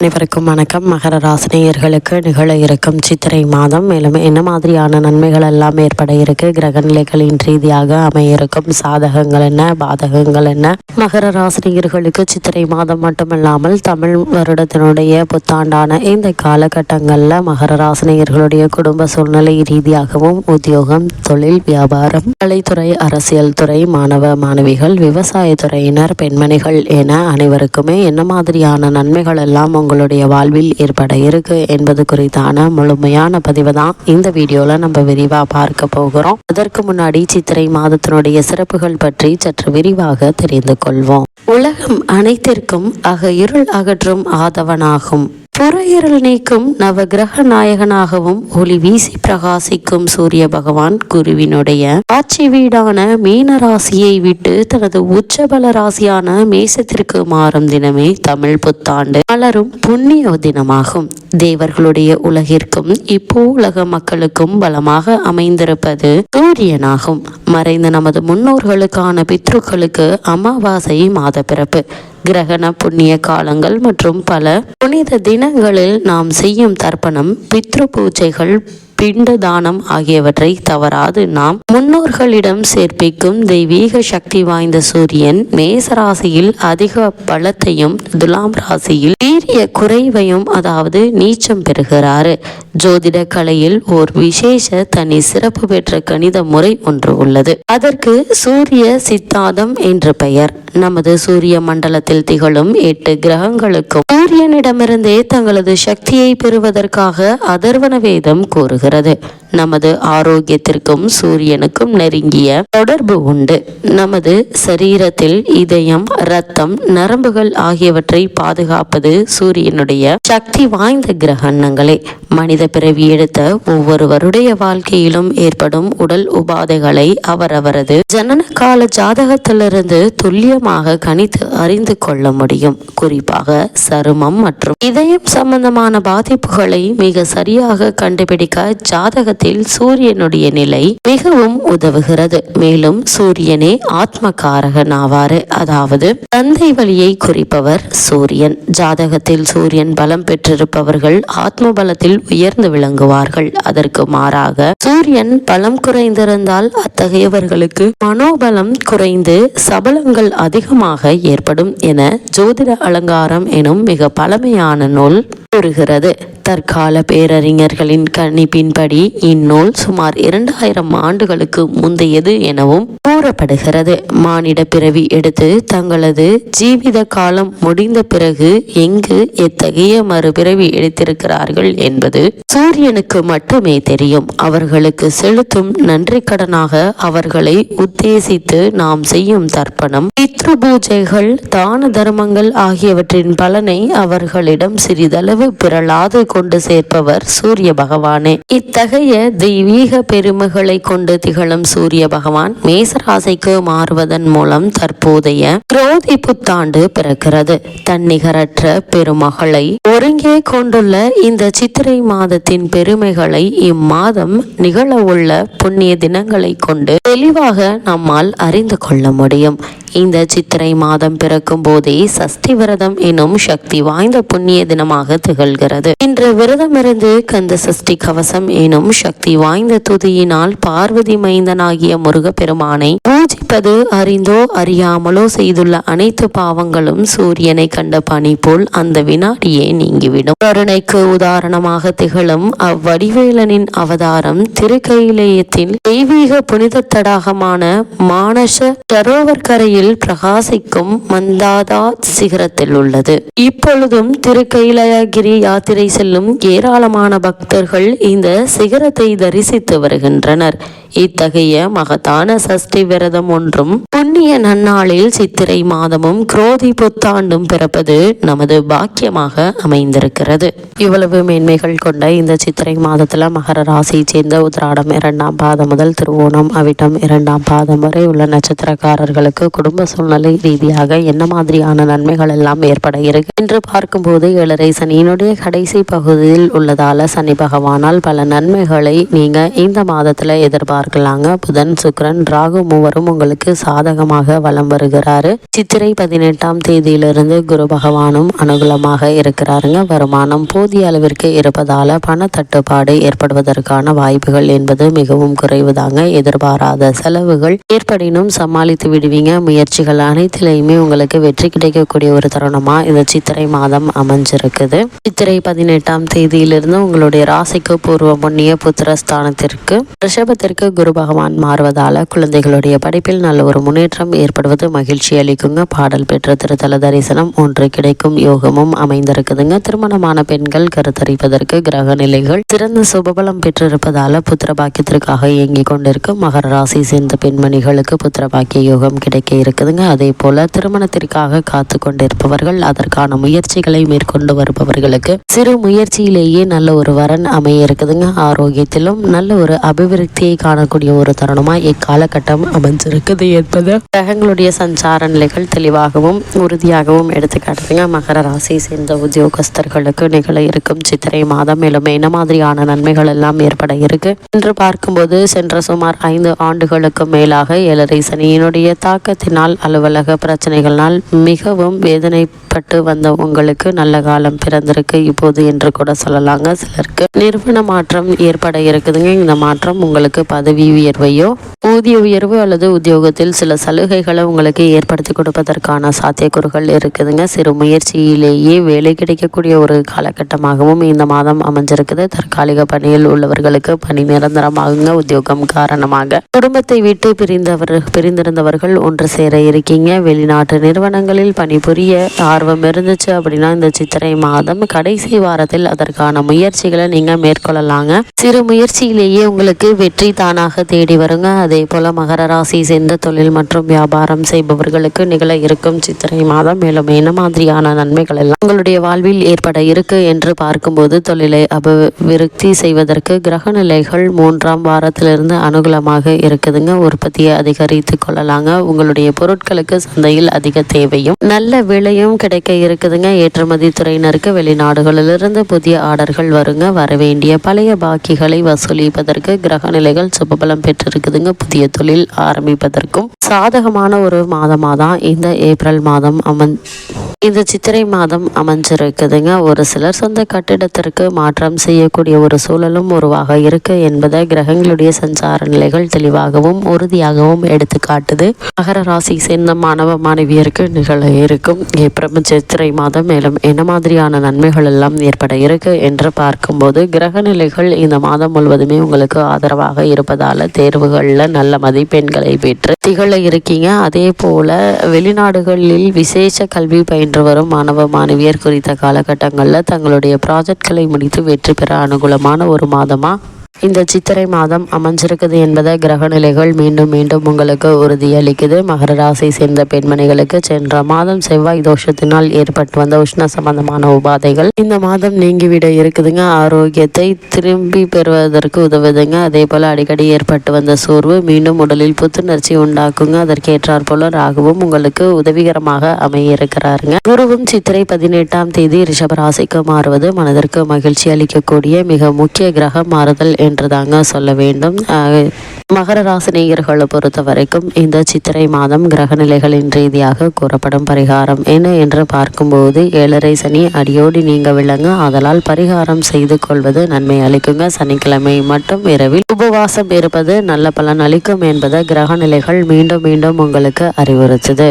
அனைவருக்கும் வணக்கம். மகர ராசினியர்களுக்கு நிகழ இருக்கும் சித்திரை மாதம். மேலும் என்ன மாதிரியான நன்மைகள் எல்லாம் ஏற்பட இருக்கு? கிரக நிலைகளின் ரீதியாக அமையிருக்கும் சாதகங்கள் என்ன? பாதகங்கள் என்ன? மகர ராசினியர்களுக்கு சித்திரை மாதம் மட்டுமல்லாமல் தமிழ் வருடத்தினுடைய புத்தாண்டான இந்த காலகட்டங்களில் மகர ராசினியர்களுடைய குடும்ப சூழ்நிலை ரீதியாகவும் உத்தியோகம் தொழில் வியாபாரம் கலைத்துறை அரசியல் துறை மாணவ மாணவிகள் விவசாயத்துறையினர் பெண்மணிகள் என அனைவருக்குமே என்ன மாதிரியான நன்மைகள் எல்லாம் உங்களுடைய வாழ்வில் ஏற்பட இருக்கு என்பது குறித்தான முழுமையான பதிவு தான் இந்த வீடியோல நம்ம விரிவா பார்க்க போகிறோம். அதற்கு முன்னாடி சித்திரை மாதத்தினுடைய சிறப்புகள் பற்றி சற்று விரிவாக தெரிந்து கொள்வோம். உலகம் அனைத்திற்கும் அக இருள் அகற்றும் ஆதவனாகும். புற நீக்கும் நவ கிரக நாயகனாகவும் ஒளி வீசி பிரகாசிக்கும் சூரிய பகவான் குருவினுடைய ஆட்சி வீடான மீன ராசியை விட்டு தனது உச்சபல ராசியான மேசத்திற்கு மாறும் தினமே தமிழ் புத்தாண்டு மலரும் புண்ணிய தினமாகும். தேவர்களுடைய உலகிற்கும் இப்போ உலக மக்களுக்கும் பலமாக அமைந்திருப்பது சூரியனாகும். மறைந்த நமது முன்னோர்களுக்கான பித்ருக்களுக்கு அமாவாசை மாத பிறப்பு கிரகண புண்ணிய காலங்கள் மற்றும் பல புனித தினங்களில் நாம் செய்யும் தர்ப்பணம் பித்ரு பூஜைகள் பிண்ட தானம் ஆகியவற்றை தவறாது. நாம் முன்னோர்களிடம் சேர்ப்பிக்கும் தெய்வீக சக்தி வாய்ந்த சூரியன் மேச ராசியில் அதிக பலத்தையும் துலாம் ராசியில் வீரிய குறைவையும் அதாவது நீச்சம் பெறுகிறாரு. ஜோதிட கலையில் ஓர் விசேஷ தனி சிறப்பு பெற்ற கணித முறை ஒன்று உள்ளது. அதற்கு சூரிய சித்தாந்தம் என்று பெயர். நமது சூரிய மண்டலத்தில் திகழும் எட்டு கிரகங்களுக்கும் சூரியனிடமிருந்தே தங்களது சக்தியை பெறுவதற்காக அதர்வன வேதம் கூறுகிறது நமது ஆரோக்கியத்திற்கும் சூரியனுக்கும் நெருங்கிய தொடர்பு உண்டு. நமது சரீரத்தில் இதயம் ரத்தம் நரம்புகள் ஆகியவற்றை பாதுகாப்பது சூரியனுடைய சக்தி வாய்ந்த கிரகணங்களே மனித பிறவி எடுத்த ஒவ்வொருவருடைய வாழ்க்கையிலும் ஏற்படும் உடல் உபாதைகளை அவரவரது ஜனன கால ஜாதகத்திலிருந்து துல்லியமாக கணித்து அறிந்து கொள்ள முடியும். குறிப்பாக சருமம் மற்றும் இதயம் சம்பந்தமான பாதிப்புகளை மிக சரியாக கண்டுபிடிக்க ஜாதகத்தில் சூரியனுடைய நிலை மிகவும் உதவுகிறது. மேலும் சூரியனே ஆத்மகாரகன் ஆவாறு அதாவது தந்தை வழியை குறிப்பவர் சூரியன். ஜாதகத்தில் சூரியன் பலம் பெற்றிருப்பவர்கள் ஆத்ம பலத்தில் உயர்ந்து விளங்குவார்கள். அதற்கு மாறாக சூரியன் பலம் குறைந்திருந்தால் அத்தகையவர்களுக்கு மனோபலம் குறைந்து சபலங்கள் அதிகமாக ஏற்படும் என ஜோதிட அலங்காரம் எனும் மிக பழமையான நூல் கூறுகிறது. தற்கால பேரறிஞர்களின் கணிப்பின் கணிப்பின்படி இந்நூல் சுமார் இரண்டாயிரம் ஆண்டுகளுக்கு முந்தையது எனவும் கூறப்படுகிறது. மானிட பிறவி எடுத்து தங்களது ஜீவித காலம் முடிந்த பிறகு எங்கு எத்தகைய மறுபிறவி எடுத்திருக்கிறார்கள் என்பது சூரியனுக்கு மட்டுமே தெரியும். அவர்களுக்கு செலுத்தும் நன்றி கடனாக அவர்களை உத்தேசித்து நாம் செய்யும் தர்ப்பணம் பித்ரு பூஜைகள் தான தர்மங்கள் ஆகியவற்றின் பலனை அவர்களிடம் சிறிதளவு பிறளாது கொண்டு சேர்ப்பவர் சூரிய பகவானே. இத்தகைய தெய்வீக பெருமைகளை கொண்டு திகழும் சூரிய பகவான் மேசராசைக்கு மாறுவதன் மூலம் தற்போதைய குரோதி புத்தாண்டு பிறக்கிறது. தன்னிகரற்ற பெருமகளை ஒருங்கே கொண்டுள்ள இந்த சித்திரை மாதத்தின் பெருமைகளை இம்மாதம் நிகழவுள்ள புண்ணிய தினங்களை கொண்டு தெளிவாக நம்மால் அறிந்து கொள்ள முடியும். இந்த சித்திரை மாதம் பிறக்கும் போதே சஷ்டி விரதம் எனும் சக்தி வாய்ந்த புண்ணிய தினமாக திகழ்கிறது. இன்று விரதமிருந்து கந்த சஷ்டி கவசம் எனும் சக்தி வாய்ந்த துதியினால் பார்வதி மைந்தனாகிய முருகப்பெருமானை பூஜிப்பது அறிந்தோ அறியாமலோ செய்துள்ள அனைத்து பாவங்களும் சூரியனை கண்ட பணி போல் அந்த வினாடியே நீங்கிவிடும். கருணைக்கு உதாரணமாக திகழும் அவ்வடிவேலனின் அவதாரம் திருக்கையிலேயத்தின் தெய்வீக புனித தடாகமான மானச சரோவர் கரையில் பிரகாசிக்கும் மந்தாதா சிகரத்தில் உள்ளது. இப்பொழுதும் திருக்கையிலயகிரி யாத்திரை செல்லும் ஏராளமான பக்தர்கள் இந்த சிகரத்தை தரிசித்து வருகின்றனர். இத்தகைய மகத்தான சஷ்டி விரதம் ஒன்றும் புண்ணிய நன்னாளில் சித்திரை மாதமும் குரோதி புத்தாண்டும் பிறப்பது நமது பாக்கியமாக அமைந்திருக்கிறது. இவ்வளவு மேன்மைகள் கொண்ட இந்த சித்திரை மாதத்தில் மகர ராசியை சேர்ந்த உத்ராடம் இரண்டாம் பாதம் முதல் திருவோணம் அவிட்டம் இரண்டாம் பாதம் வரை உள்ள நட்சத்திரக்காரர்களுக்கு குடும்ப சூழ்நிலை ரீதியாக என்ன மாதிரியான நன்மைகள் எல்லாம் ஏற்பட இருக்கு? என்று பார்க்கும்போது ஏழரை சனியினுடைய கடைசி பகுதியில் உள்ளதால சனி பகவானால் பல நன்மைகளை நீங்க இந்த மாதத்துல எதிர்பார்க்கலாங்க. புதன் சுக்ரன் ராகு மூவரும் உங்களுக்கு சாத சாதகமாக வலம் வருகிறாரு. சித்திரை பதினெட்டாம் தேதியிலிருந்து குரு பகவானும் அனுகூலமாக இருக்கிறாருங்க. வருமானம் போதிய அளவிற்கு இருப்பதால பண தட்டுப்பாடு ஏற்படுவதற்கான வாய்ப்புகள் என்பது மிகவும் குறைவுதாங்க. எதிர்பாராத செலவுகள் ஏற்படினும் சமாளித்து விடுவீங்க. முயற்சிகள் அனைத்திலையுமே உங்களுக்கு வெற்றி கிடைக்கக்கூடிய ஒரு தருணமா இந்த சித்திரை மாதம் அமைஞ்சிருக்குது. சித்திரை பதினெட்டாம் தேதியிலிருந்து உங்களுடைய ராசிக்கு பூர்வ புண்ணிய புத்திரஸ்தானத்திற்கு ரிஷபத்திற்கு குரு பகவான் மாறுவதால குழந்தைகளுடைய படிப்பில் நல்ல ஒரு முன்னேற்றம் ஏற்படுவது மகிழ்ச்சி அளிக்குங்க. பாடல் பெற்ற திருத்தல தரிசனம் ஒன்று கிடைக்கும். யோகமும் அமைந்திருக்குதுங்க. திருமணமான பெண்கள் கருத்தரிப்பதற்கு கிரக நிலைகள் சிறந்த சுபபலம் பெற்றிருப்பதால புத்திர பாக்கியத்திற்காக இயங்கிக் கொண்டிருக்கும் மகர ராசி சேர்ந்த பெண்மணிகளுக்கு புத்திர பாக்கிய யோகம் கிடைக்க இருக்குதுங்க. அதே போல திருமணத்திற்காக காத்து கொண்டிருப்பவர்கள் அதற்கான முயற்சிகளை மேற்கொண்டு வருபவர்களுக்கு சிறு முயற்சியிலேயே நல்ல ஒரு வரன் அமைய இருக்குதுங்க. ஆரோக்கியத்திலும் நல்ல ஒரு அபிவிருத்தியை காணக்கூடிய ஒரு தருணமா இக்காலகட்டம் அமைஞ்சிருக்குது என்பது கிரகங்களுடைய சஞ்சார நிலைகள் தெளிவாகவும் உறுதியாகவும் எடுத்துக்காட்டுதுங்க. மகர ராசி சேர்ந்த உத்தியோகஸ்தர்களுக்கு நிகழ இருக்கும் சித்திரை மாதம் மேலும் என்ன மாதிரியான நன்மைகள் எல்லாம் ஏற்பட இருக்கு? என்று பார்க்கும்போது சென்ற சுமார் ஐந்து ஆண்டுகளுக்கு மேலாக ஏழரை சனியினுடைய தாக்கத்தினால் அலுவலக பிரச்சனைகளால் மிகவும் வேதனைப்பட்டு வந்த உங்களுக்கு நல்ல காலம் பிறந்திருக்கு. இப்போது என்று கூட சொல்லலாங்க. சிலருக்கு நிறுவன மாற்றம் ஏற்பட இருக்குதுங்க. இந்த மாற்றம் உங்களுக்கு பதவி உயர்வையோ ஊதிய உயர்வு அல்லது உத்தியோகத்தில் சில சலுகைகளை உங்களுக்கு ஏற்படுத்தி கொடுப்பதற்கான சாத்தியக்கூறுகள் இருக்குதுங்க. சிறு முயற்சியிலேயே வேலை கிடைக்கக்கூடிய ஒரு காலகட்டமாகவும் இந்த மாதம் அமைஞ்சிருக்குது. தற்காலிக பணியில் உள்ளவர்களுக்கு பணி நிரந்தரமாகுங்க. உத்தியோகம் காரணமாக குடும்பத்தை விட்டு பிரிந்தவர் பிரிந்திருந்தவர்கள் ஒன்று சேர இருக்கீங்க. வெளிநாட்டு நிறுவனங்களில் பணிபுரிய ஆர்வம் இருந்துச்சு அப்படின்னா இந்த சித்திரை மாதம் கடைசி வாரத்தில் அதற்கான முயற்சிகளை நீங்க மேற்கொள்ளலாங்க. சிறு முயற்சியிலேயே உங்களுக்கு வெற்றி தானாக தேடி வருங்க. அதே போல மகர ராசி சேர்ந்த தொழில் மற்றும் மற்றும் வியாபாரம் செய்பவர்களுக்கு நிகழ இருக்கும் சித்திரை மாதம் மேலும் என்ன மாதிரியான நன்மைகள் எல்லாம் உங்களுடைய வாழ்வில் ஏற்பட இருக்கு என்று பார்க்கும்போது தொழிலை அபிவிருத்தி செய்வதற்கு கிரக நிலைகள் மூன்றாம் வாரத்திலிருந்து அனுகூலமாக இருக்குதுங்க. உற்பத்தியை அதிகரித்து கொள்ளலாங்க. உங்களுடைய பொருட்களுக்கு சந்தையில் அதிக தேவையும் நல்ல விலையும் கிடைக்க இருக்குதுங்க. ஏற்றுமதி துறையினருக்கு வெளிநாடுகளிலிருந்து புதிய ஆர்டர்கள் வருங்க. வரவேண்டிய பழைய பாக்கிகளை வசூலிப்பதற்கு கிரக நிலைகள் சுபபலம் பெற்றிருக்குதுங்க. புதிய தொழில் ஆரம்பிப்பதற்கும் சாதகமான ஒரு மாதமாக தான் இந்த ஏப்ரல் மாதம் அமன் இந்த சித்திரை மாதம் அமைஞ்சிருக்குதுங்க. ஒரு சிலர் சொந்த கட்டிடத்திற்கு மாற்றம் செய்யக்கூடிய ஒரு சூழலும் உருவாக இருக்கு என்பதை கிரகங்களுடைய சஞ்சார நிலைகள் தெளிவாகவும் உறுதியாகவும் எடுத்து காட்டுது மகர ராசி சேர்ந்த மாணவ மாணவியருக்கு நிகழ இருக்கும். ஏப்ரல் சித்திரை மாதம் மேலும் என்ன மாதிரியான நன்மைகள் எல்லாம் ஏற்பட இருக்கு என்று பார்க்கும்போது கிரக நிலைகள் இந்த மாதம் முழுவதுமே உங்களுக்கு ஆதரவாக இருப்பதால தேர்வுகளில் நல்ல மதிப்பெண்களை பெற்று திகழ இருக்கீங்க. அதே போல வெளிநாடுகளில் விசேஷ கல்வி பயின்று வரும் மாணவ மாணவியர் குறித்த காலகட்டங்களில் தங்களுடைய ப்ராஜெக்ட்களை முடித்து வெற்றி பெற அனுகூலமான ஒரு மாதமா? இந்த சித்திரை மாதம் அமைஞ்சிருக்குது என்பதை கிரகநிலைகள் மீண்டும் மீண்டும் உங்களுக்கு உறுதியளிக்குது. மகர ராசியை சேர்ந்த பெண்மணிகளுக்கு சென்ற மாதம் செவ்வாய் தோஷத்தினால் ஏற்பட்டு வந்த உஷ்ண சம்பந்தமான உபாதைகள். இந்த மாதம் நீங்கிவிட இருக்குதுங்க. ஆரோக்கியத்தை திரும்பி பெறுவதற்கு உதவுதுங்க. அதே போல அடிக்கடி ஏற்பட்டு வந்த சோர்வு மீண்டும் உடலில் புத்துணர்ச்சி உண்டாக்குங்க. அதற்கேற்றாற் போல ராகுவும் உங்களுக்கு உதவிகரமாக அமைய இருக்கிறாருங்க குருவும் சித்திரை பதினெட்டாம் தேதி ரிஷபராசிக்கு மாறுவது மனதிற்கு மகிழ்ச்சி அளிக்கக்கூடிய மிக முக்கிய கிரக மாறுதல் என்று தாங்க சொல்ல வேண்டும். மகர ராசினியர்களை பொறுத்த வரைக்கும் இந்த சித்திரை மாதம் கிரக நிலைகளின் ரீதியாக கூறப்படும் பரிகாரம் என்ன என்று பார்க்கும்போது ஏழரை சனி அடியோடி நீங்க விளங்க அதனால் பரிகாரம் செய்து கொள்வது நன்மை அளிக்குங்க. சனிக்கிழமை மட்டும் இரவில் உபவாசம் இருப்பது நல்ல பலன் அளிக்கும் என்பதை கிரக நிலைகள் மீண்டும் மீண்டும் உங்களுக்கு அறிவுறுத்துது.